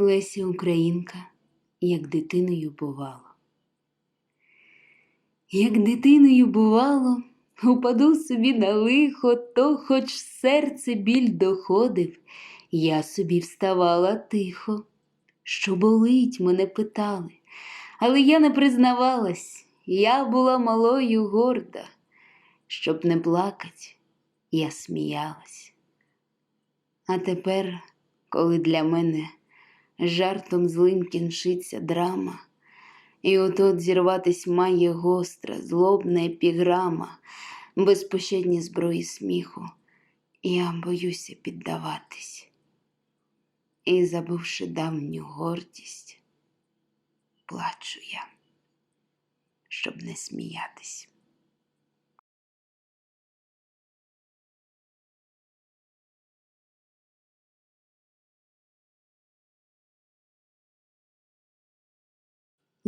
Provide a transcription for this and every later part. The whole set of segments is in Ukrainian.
Леся Українка, як дитиною бувало. Як дитиною бувало, упаду собі на лихо, то хоч серце біль доходив, я собі вставала тихо, що болить, мене питали, але я не признавалась, я була малою горда, щоб не плакать, я сміялась. А тепер, коли для мене жартом злим кінчиться драма, і от-от зірватись має гостра, злобна епіграма, безпощадні зброї сміху, я боюся піддаватись. І, забувши давню гордість, плачу я, щоб не сміятись.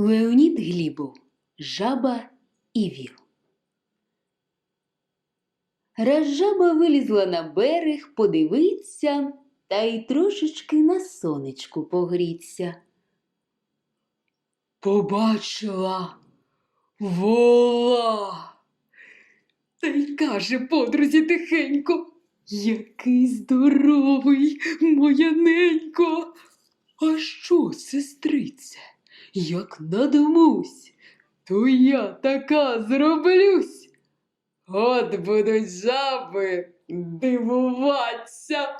Леонід Глібов Жаба і віл. Раз жаба вилізла на берег, подивиться та й трошечки на сонечку погріться. Побачила вола. Та й каже подрузі тихенько, який здоровий, моя ненько. А що, сестрице? Як надумусь, то я така зроблюсь. От будуть жаби дивуватися.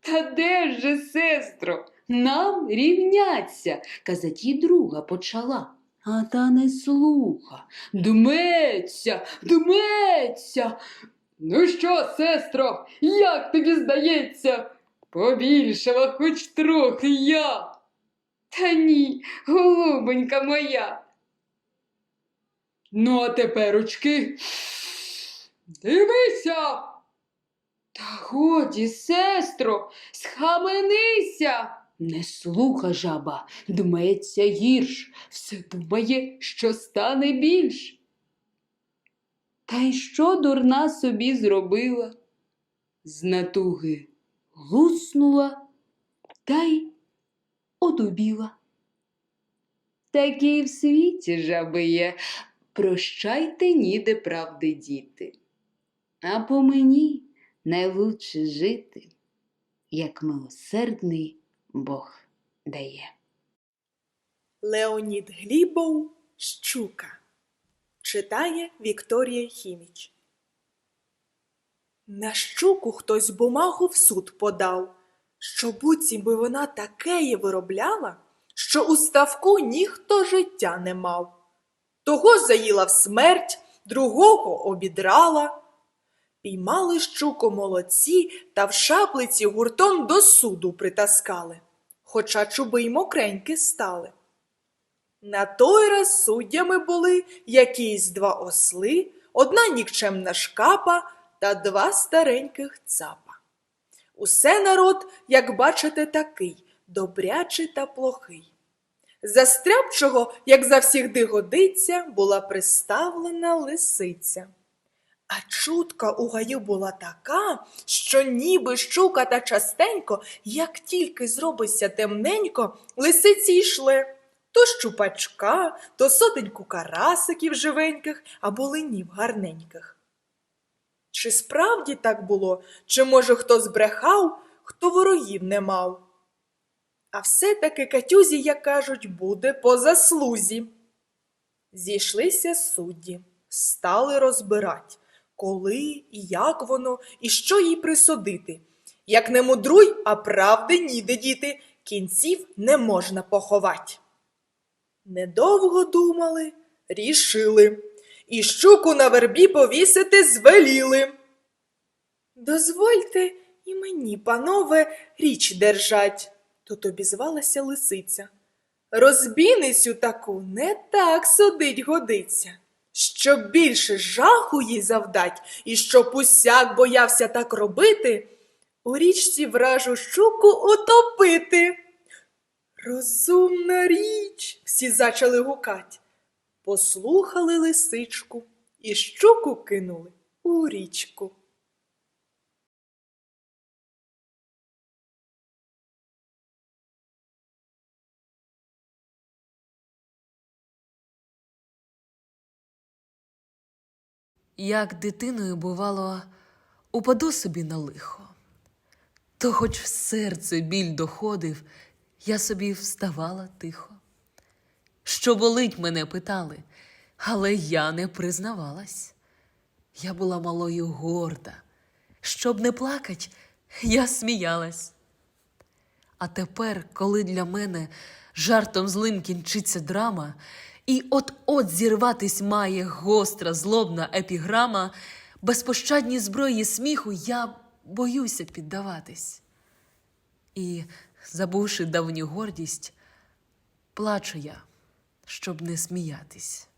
Та де же, сестро, нам рівняться, казать їй друга почала. А та не слуха, дметься, дметься. Ну що, сестро, як тобі здається? Побільшала хоч трохи я. Та ні, голубонька моя. Ну, а теперочки. Дивися. Та годі, сестро, схаменися. Не слуха жаба, дмеється гірш, все думає, що стане більш. Та й що дурна собі зробила? З натуги луснула та й одубіла. Такі в світі жаби є, прощайте ніде правди діти. А по мені найлучше жити, як милосердний Бог дає. Леонід Глібов Щука читає Вікторія Хіміч. На щуку хтось бумагу в суд подав, що буцім би вона такеє виробляла, що у ставку ніхто життя не мав. Того заїла в смерть, другого обідрала. Піймали щуку молодці та в шаплиці гуртом до суду притаскали, хоча чуби й мокренькі стали. На той раз суддями були якісь два осли, одна нікчемна шкапа та два стареньких цапа. Усе народ, як бачите, такий добрячий та плохий. За стряпчого, як завсігди годиться, була приставлена лисиця. А чутка у гаю була така, що ніби щука та частенько, як тільки зробиться темненько, лисиці йшли. То щупачка, то сотеньку карасиків живеньких або ленів гарненьких. Чи справді так було, чи, може, хто збрехав, хто ворогів не мав? А все-таки Катюзі, як кажуть, буде по заслузі. Зійшлися судді, стали розбирать, коли і як воно, і що їй присудити. Як не мудруй, а правди ніде діти, кінців не можна поховать. Недовго думали, рішили, і щуку на вербі повісити звеліли. Дозвольте і мені, панове, річ держать, тут обізвалася лисиця. Розбійницю таку не так судить годиться, щоб більше жаху їй завдать, і щоб усяк боявся так робити, у річці вражу щуку утопити. Розумна річ, всі зачали гукать. Послухали лисичку і щуку кинули у річку. Як дитиною, бувало, упаду собі на лихо, то хоч в серце біль доходив, я собі вставала тихо. Що болить, мене питали, але я не признавалась. Я була малою горда. Щоб не плакать, я сміялась. А тепер, коли для мене жартом злим кінчиться драма, і от-от зірватись має гостра, злобна епіграма, безпощадній зброї сміху я боюся піддаватись. І, забувши давню гордість, плачу я, щоб не сміятись.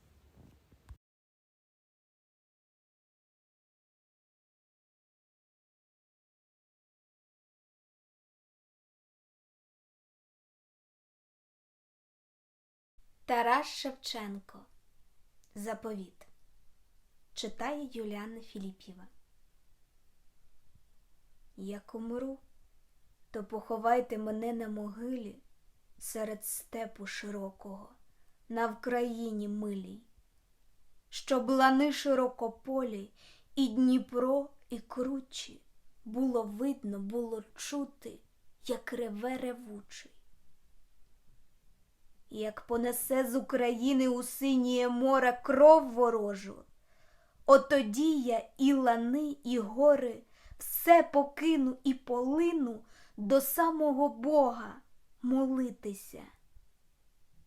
Тарас Шевченко. Заповіт. Читає Юліана Філіп'єва. Як умру, то поховайте мене на могилі серед степу широкого, на Вкраїні милій, щоб лани широкополі, і Дніпро, і кручі було видно, було чути, як реве ревучий як понесе з України у синіє море кров ворожу, отоді я і лани, і гори все покину і полину до самого Бога молитися.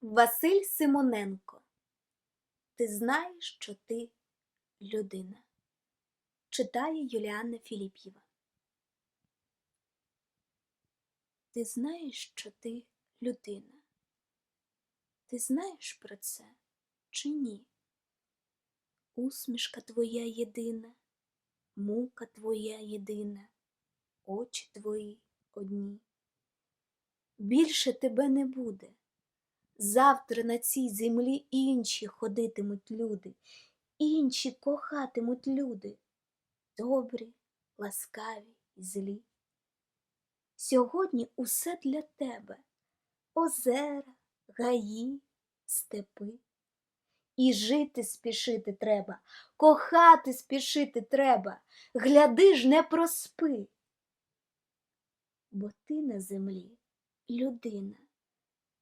Василь Симоненко, ти знаєш, що ти людина читає Юліанна Філіп'єва. Ти знаєш, що ти людина? Ти знаєш про це чи ні? Усмішка твоя єдина, мука твоя єдина, очі твої одні. Більше тебе не буде. Завтра на цій землі інші ходитимуть люди, інші кохатимуть люди добрі, ласкаві і злі. Сьогодні усе для тебе озера, гаї, степи. І жити спішити треба, кохати спішити треба, гляди ж не проспи. Бо ти на землі людина,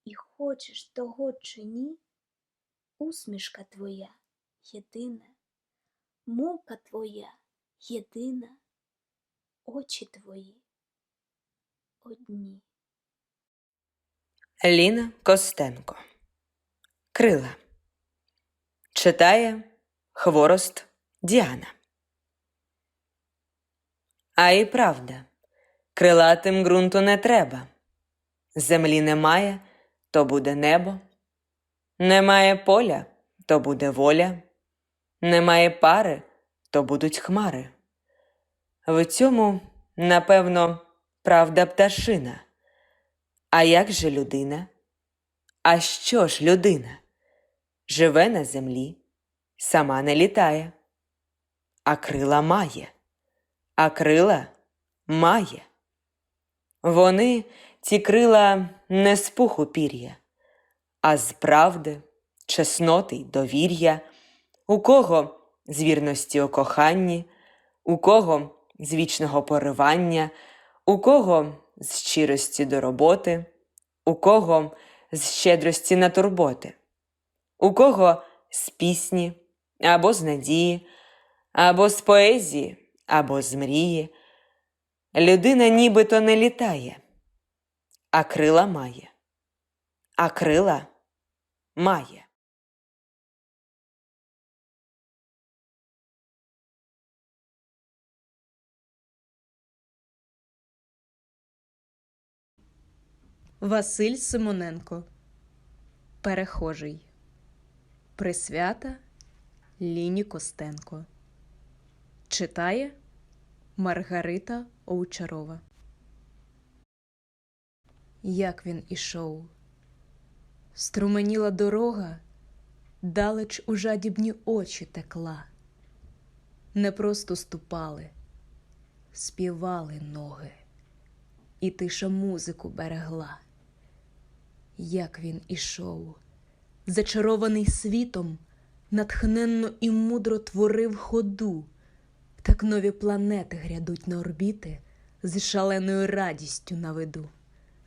і хочеш того чи ні, усмішка твоя єдина, мука твоя єдина, очі твої одні. Ліна Костенко. Крила. Читає Хворост Діана. А і правда, крилатим ґрунту не треба. Землі немає, то буде небо. Немає поля, то буде воля. Немає пари, то будуть хмари. В цьому, напевно, правда пташина. А як же людина? А що ж людина? Живе на землі, сама не літає, а крила має, а крила має. Вони, ці крила, не з пуху пір'я, а з правди, чесноти й довір'я, у кого з вірності у коханні, у кого з вічного поривання, у кого з щирості до роботи, у кого з щедрості на турботи, у кого з пісні або з надії, або з поезії, або з мрії. Людина нібито не літає, а крила має, а крила має. Василь Симоненко. Перехожий. Присвята Ліні Костенко. Читає Маргарита Овчарова. Як він ішов. Струменіла дорога, далеч у жадібні очі текла. Не просто ступали, співали ноги, і тиша музику берегла. Як він ішов, зачарований світом, натхненно і мудро творив ходу, так нові планети грядуть на орбіти з шаленою радістю на виду,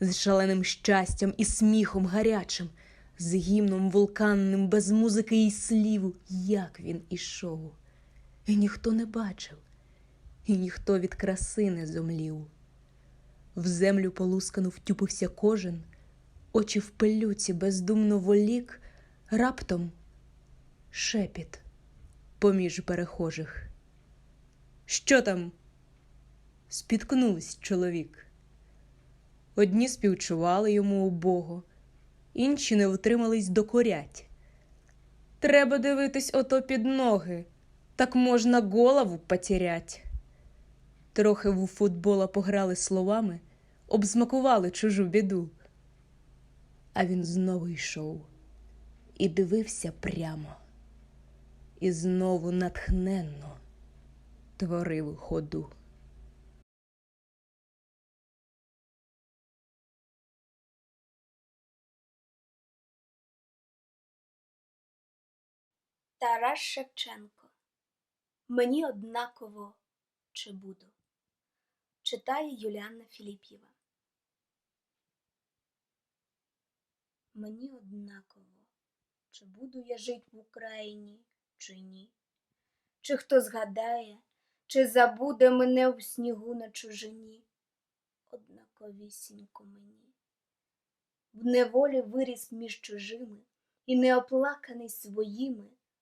з шаленим щастям і сміхом гарячим, з гімном вулканним, без музики і слів, як він ішов, і ніхто не бачив, і ніхто від краси не зомлів. В землю полускану втюпився кожен, очі в пилюці бездумно волік, раптом шепіт поміж перехожих. Що там? Спіткнувся чоловік. Одні співчували йому убого, інші не втримались докорять. Треба дивитись ото під ноги, так можна голову потерять. Трохи в футбола пограли словами, обзмакували чужу біду. А він знову йшов і дивився прямо, і знову натхненно творив ходу. Тарас Шевченко. Мені однаково чи буду. Читає Юліанна Філіп'єва. Мені однаково, чи буду я жить в Україні, чи ні. Чи хто згадає, чи забуде мене в снігу на чужині. Однаковісінько мені. В неволі виріс між чужими і неоплаканий своїми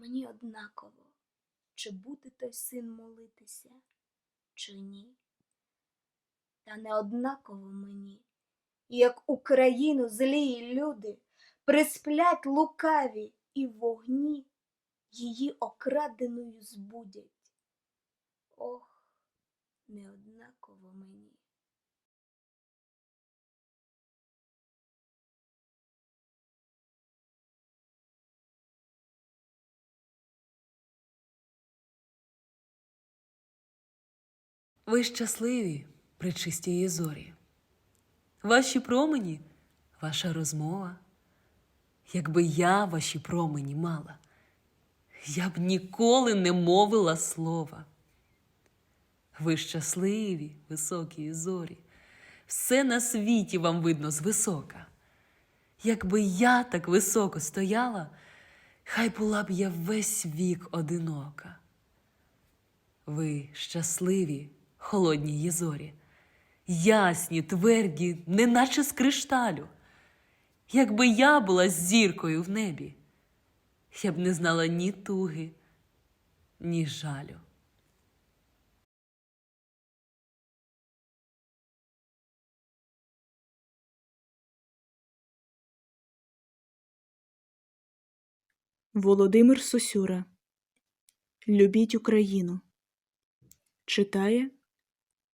Мені однаково, чи буде той син молитися, чи ні. Та не однаково мені, як Україну злії люди присплять лукаві і вогні її окраденою збудять. Ох, не однаково мені. Ви щасливі, причисті її зорі. Ваші промені, ваша розмова. Якби я ваші промені мала, я б ніколи не мовила слова. Ви щасливі, високі зорі, все на світі вам видно звисока. Якби я так високо стояла, хай була б я весь вік одинока. Ви щасливі, холодні єзорі, ясні, тверді, неначе з кришталю. Якби я була зіркою в небі, я б не знала ні туги, ні жалю. Володимир Сосюра. Любіть Україну. Читає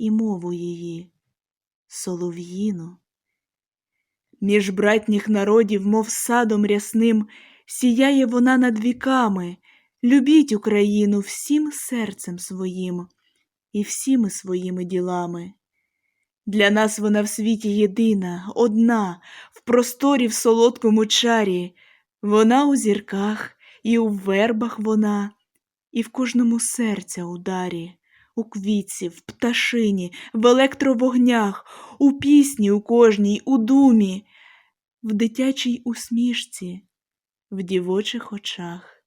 і мову її солов'їну. Між братніх народів, мов садом рясним, сіяє вона над віками. Любіть Україну всім серцем своїм і всіми своїми ділами. Для нас вона в світі єдина, одна, в просторі в солодкому чарі. Вона у зірках, і у вербах вона, і в кожному серця ударі, у квітці, в пташині, в електровогнях, у пісні у кожній, у думі, в дитячій усмішці, в дівочих очах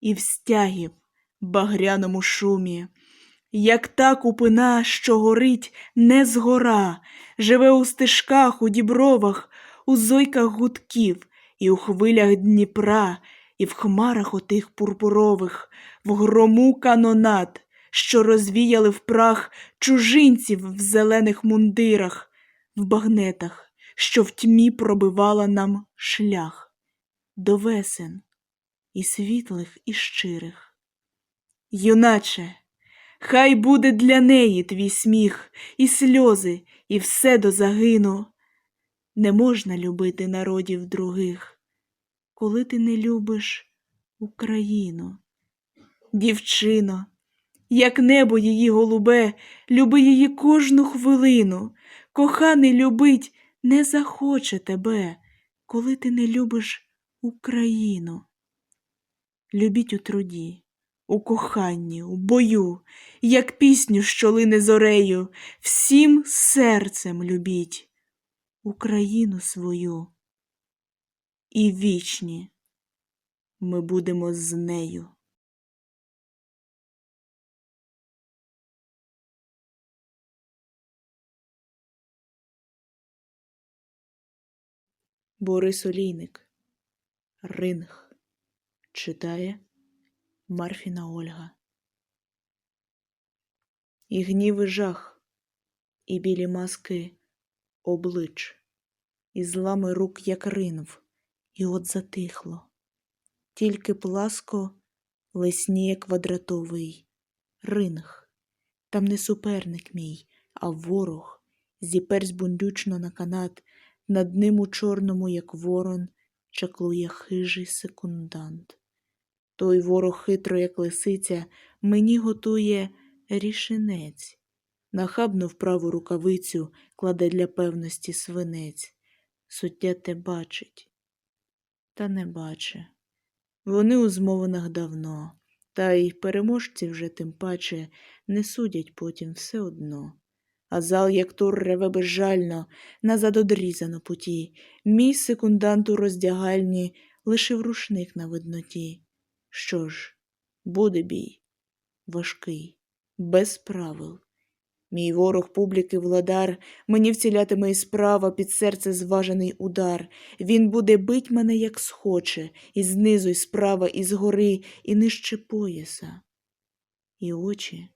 і в стягів багряному шумі. Як та купина, що горить не згора, живе у стежках, у дібровах, у зойках гудків, і у хвилях Дніпра, і в хмарах отих пурпурових, в грому канонат, що розвіяли в прах чужинців в зелених мундирах, в багнетах, що в тьмі пробивала нам шлях до весен і світлих, і щирих. Юначе, хай буде для неї твій сміх, і сльози, і все до загину. Не можна любити народів других, коли ти не любиш Україну. Дівчино, як небо її голубе, люби її кожну хвилину. Коханий любить не захоче тебе, коли ти не любиш Україну. Любіть у труді, у коханні, у бою, як пісню, що лине зорею, всім серцем любіть Україну свою. І вічні ми будемо з нею. Борис Олійник Ринг читає Марфіна Ольга. І гнів і жах, і білі маски облич, і злами рук, як ринв, і от затихло. Тільки пласко лисніє квадратовий ринг. Там не суперник мій, а ворог, зіперсь бундючно на канат, над ним у чорному, як ворон, чаклує хижий секундант. Той ворог хитро, як лисиця, мені готує рішенець. Нахабно в праву рукавицю кладе для певності свинець. Суття те бачить, та не баче. Вони у змовинах давно, та й переможці вже тим паче не судять потім все одно. А зал, як тур реве безжально, назад одрізано путі. Мій секундант у роздягальні лишив рушник на видноті. Що ж, буде бій, важкий, без правил. Мій ворог публіки владар, мені вцілятиме і справа під серце зважений удар. Він буде бить мене, як схоче, і знизу, і справа, і згори, і нижче пояса. І очі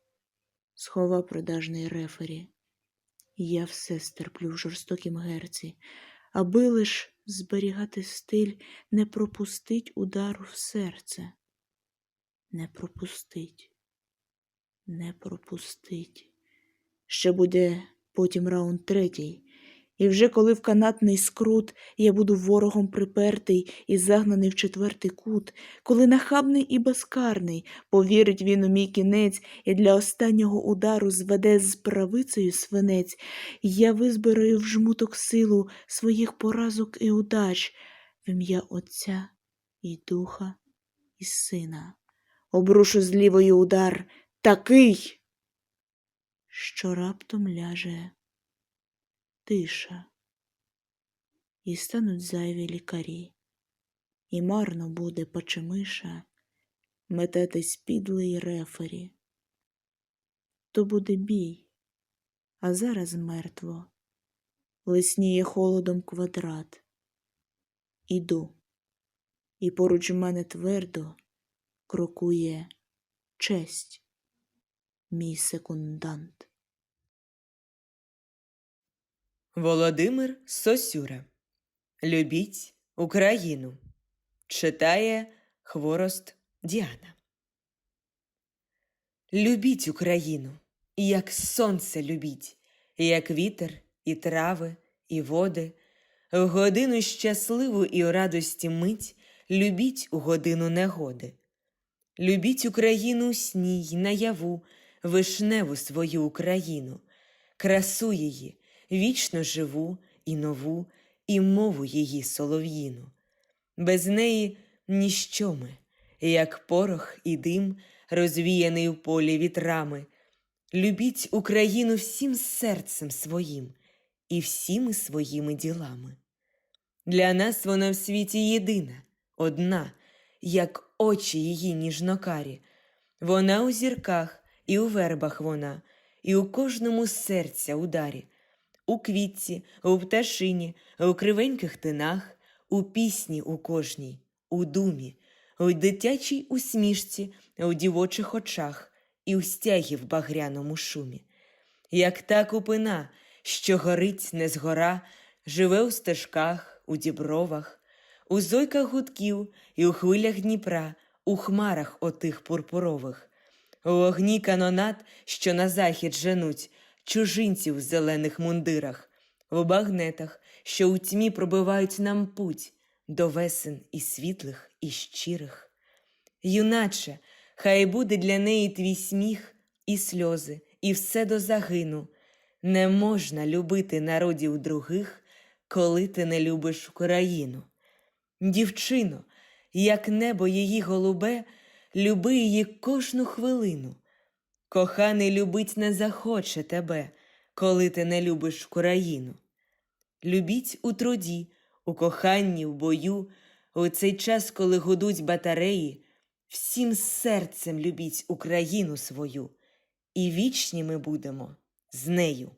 схова продажний рефері. Я все стерплю в жорстокім герці, аби лиш зберігати стиль, не пропустить удару в серце. Не пропустить, не пропустить. Ще буде потім раунд третій. І вже коли в канатний скрут я буду ворогом припертий і загнаний в четвертий кут, коли нахабний і безкарний повірить він у мій кінець і для останнього удару зведе з правицею свинець, я визбираю в жмуток силу своїх поразок і удач в ім'я Отця і Духа і Сина. Обрушу з лівої удар такий, що раптом ляже тиша, і стануть зайві лікарі, і марно буде пачемиша мететись підлий рефері. То буде бій, а зараз мертво, лисніє холодом квадрат. Іду, і поруч мене твердо крокує честь, мій секундант. Володимир Сосюра. Любіть Україну. Читає Хворост Діана. Любіть Україну, як сонце любіть, як вітер і трави, і води. В годину щасливу і у радості мить любіть у годину негоди. Любіть Україну сні й наяву, вишневу свою Україну, красу її, вічно живу і нову, і мову її солов'їну. Без неї ніщо ми, як порох і дим, розвіяний у полі вітрами. Любіть Україну всім серцем своїм і всіми своїми ділами. Для нас вона в світі єдина, одна, як очі її ніжнокарі. Вона у зірках і у вербах вона, і у кожному серця ударі, у квітці, у пташині, у кривеньких тинах, у пісні у кожній, у думі, у дитячій усмішці, у дівочих очах і у стягі в багряному шумі. Як та купина, що горить не згора, живе у стежках, у дібровах, у зойках гудків і у хвилях Дніпра, у хмарах отих пурпурових, у огні канонат, що на захід женуть, чужинців в зелених мундирах, в багнетах, що у тьмі пробивають нам путь до весен і світлих, і щирих. Юначе, хай буде для неї твій сміх і сльози, і все до загину. Не можна любити народів других, коли ти не любиш Україну. Дівчино, як небо її голубе, люби її кожну хвилину. Коханий любить не захоче тебе, коли ти не любиш Україну. Любіть у труді, у коханні, в бою, у цей час, коли гудуть батареї, всім серцем любіть Україну свою, і вічні ми будемо з нею.